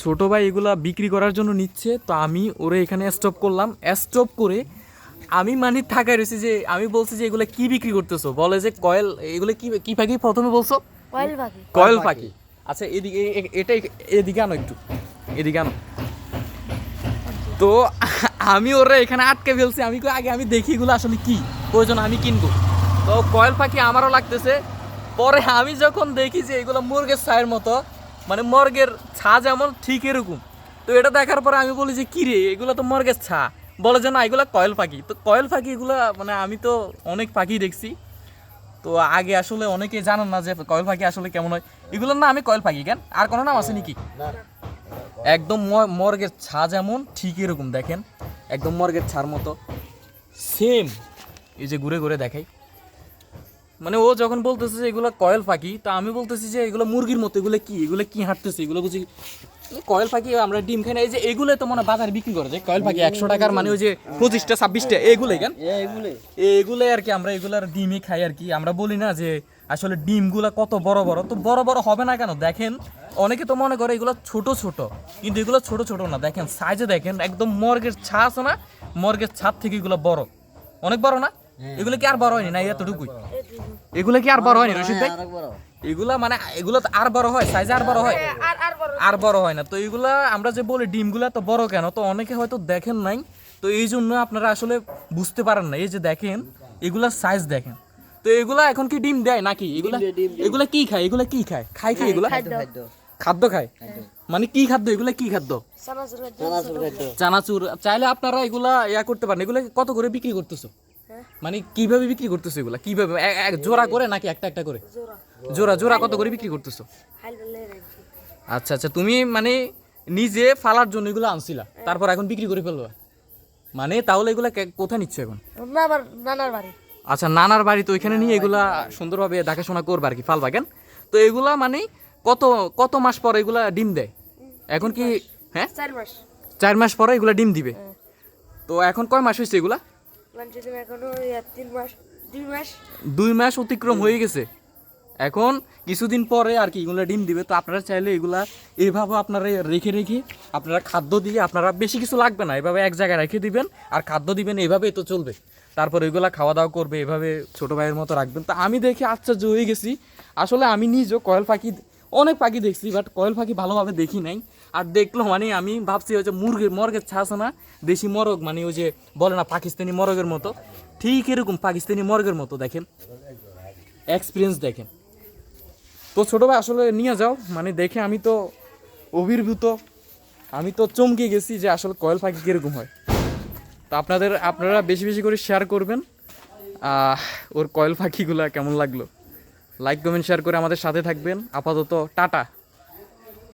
ছোট ভাই এগুলা বিক্রি করার জন্য নিচ্ছে তো আমি ওরে এখানে স্টপ করলাম। স্টপ করে আমি মানে থাকায় রয়েছি যে আমি বলছি যে এগুলা কি বিক্রি করতেছো? বলে যে কয়েল এগুলো কি কি পাখি প্রথমে বলছো? কয়েল পাখি। কয়েল পাখি। আচ্ছা এদিকে এটা এদিকে আনো একটু। এদিকে আনো। তো আমি ওরা এখানে আটকে ফেলছি। আমি আগে আমি দেখি এগুলো আসলে কি। প্রয়োজন আমি কিনবো। তো কয়েল পাখি আমারও লাগতেছে। পরে আমি যখন দেখি যে এগুলো মুরগের ছায়ের মতো মানে মর্গের ছা যেমন ঠিক এরকম। তো এটা দেখার পরে আমি বলি যে কি রে এগুলো তো মর্গের ছা। বলে যে না এগুলো কয়েল পাখি। তো কয়েল পাখি এগুলো মানে আমি তো অনেক পাখি দেখছি। তো আগে আসলে অনেকে জানেন না যে কয়েল পাখি আসলে কেমন হয়। এগুলোর না আমি কয়েল পাখি কেন? আর কোনো নাম আছে নাকি? একদম মর্গের ছা যেমন ঠিক এরকম দেখেন। একদম মর্গের ছার মতো। সেম এই যে ঘুরে ঘুরে দেখাই। মানে ও যখন বলতেছে যে এগুলো কয়েল পাখি তা আমি বলতেছি যে এগুলো মুরগির মতো এগুলো কি? এগুলো কি হাঁটতেছে? এগুলো বুঝি কয়েল পাখি আমরা ডিম খাই না এই যে এগুলো তো মানে বাজারে বিক্রি করে যে কয়েল পাখি একশো টাকার মানে ওই যে পঁচিশটা ছাব্বিশটা এগুলোই কেন? এগুলো এগুলো আর কি আমরা এগুলার ডিমই খাই আর কি। আমরা বলি না যে আসলে ডিমগুলা কত বড় বড় তো বড় বড় হবে না কেন? দেখেন অনেকে তো মনে করে এগুলো ছোট ছোট কিন্তু এগুলো ছোট ছোট না। দেখেন সাইজে দেখেন একদম মর্গের ছা আছে না? মর্গের ছাদ থেকে এগুলো বড়। অনেক বড় না? এগুলো কি আর বড় হয়নি? না এতটুকুই। এগুলো কি আর বড় হয়নি রশিদ ভাই? আরেক এগুলা মানে এগুলো তো আর বড় হয় সাইজে আর বড় হয়? আর আর বড় হয়। না। তো এইগুলা আমরা যে বলি ডিমগুলা তো বড় কেন? তো অনেকে হয়তো দেখেন নাই। তো এই জন্য আপনারা আসলে বুঝতে পারেন না। এই যে দেখেন এগুলা সাইজ দেখেন। তো এগুলা এখন কি ডিম দেয় নাকি? এগুলা। এগুলা কি খায়? এগুলা কি খায়? খায় কি এগুলা? খাদ্য খায়? মানে কি খাদ্য? এগুলা কি খাদ্য? চানাচুর চানাচুর চাইলে আপনারা এগুলা ইয়া করতে পারেন। এগুলা কত করে বিক্রি করতেছো? হ্যাঁ। মানে কীভাবে বিক্রি করতেছো এগুলা? কীভাবে? এক জোড়া করে নাকি একটা একটা করে? জোড়া। জোড়া কত করে বিক্রি করতেছো? আচ্ছা আচ্ছা তুমি মানে নিজে ফালার জন্য এগুলো আনছিলা তারপর এখন বিক্রি করে ফেলবা? মানে তাহলে এগুলা কোথায় নিচ্ছে এখন? নানার বাড়ি। আচ্ছা নানার বাড়ি তো ওইখানে নিয়ে এগুলা সুন্দরভাবে দেখাশোনা করবে আর কি ফালবা কেন? তো এগুলা মানে কত কত মাস পর এগুলা ডিম দেয়? এখন কি হ্যাঁ চার মাস। চার মাস পরে এগুলা ডিম দিবে? হ্যাঁ। তো এখন কয় মাস হয়েছে এগুলা? মানে দুই মাস। অতিক্রম হয়ে গেছে। এখন কিছুদিন পরে আর কি এগুলা ডিম দিবে। তো আপনারা চাইলে এগুলা এইভাবে আপনারা রেখে রেখে আপনারা খাদ্য দিয়ে আপনারা বেশি কিছু লাগবে না। এভাবে এক জায়গায় রেখে দিবেন আর খাদ্য দিবেন এভাবেই তো চলবে। তারপর এগুলা খাওয়া দাওয়া করবে, এভাবে ছোটো ভাইয়ের মতো রাখবেন। তো আমি দেখে আশ্চর্য হয়ে গেছি। আসলে আমি নিজেও কয়েল পাখি অনেক পাখি দেখছি বাট কয়েল পাখি ভালোভাবে দেখি নাই। আর দেখল মানে আমি ভাবছি যে মুরগির মর্গের ছাস না, দেশি মরগ মানে ওই যে বলে না পাকিস্তানি মরগের মতো। ঠিক এরকম পাকিস্তানি মর্গের মতো, দেখেন। এক্সপিরিয়েন্স দেখেন। তো ছোটো ভাই, আসলে নিয়ে যাও মানে দেখে আমি তো অভিভূত। আমি তো চমকে গেছি যে আসলে কয়েল পাখি কীরকম হয়। তো আপনাদের, আপনারা বেশি বেশি করে শেয়ার করবেন ওর কয়েল পাখিগুলো কেমন লাগল। লাইক কমেন্ট শেয়ার করে আমাদের সাথে থাকবেন। আপাতত টাটা।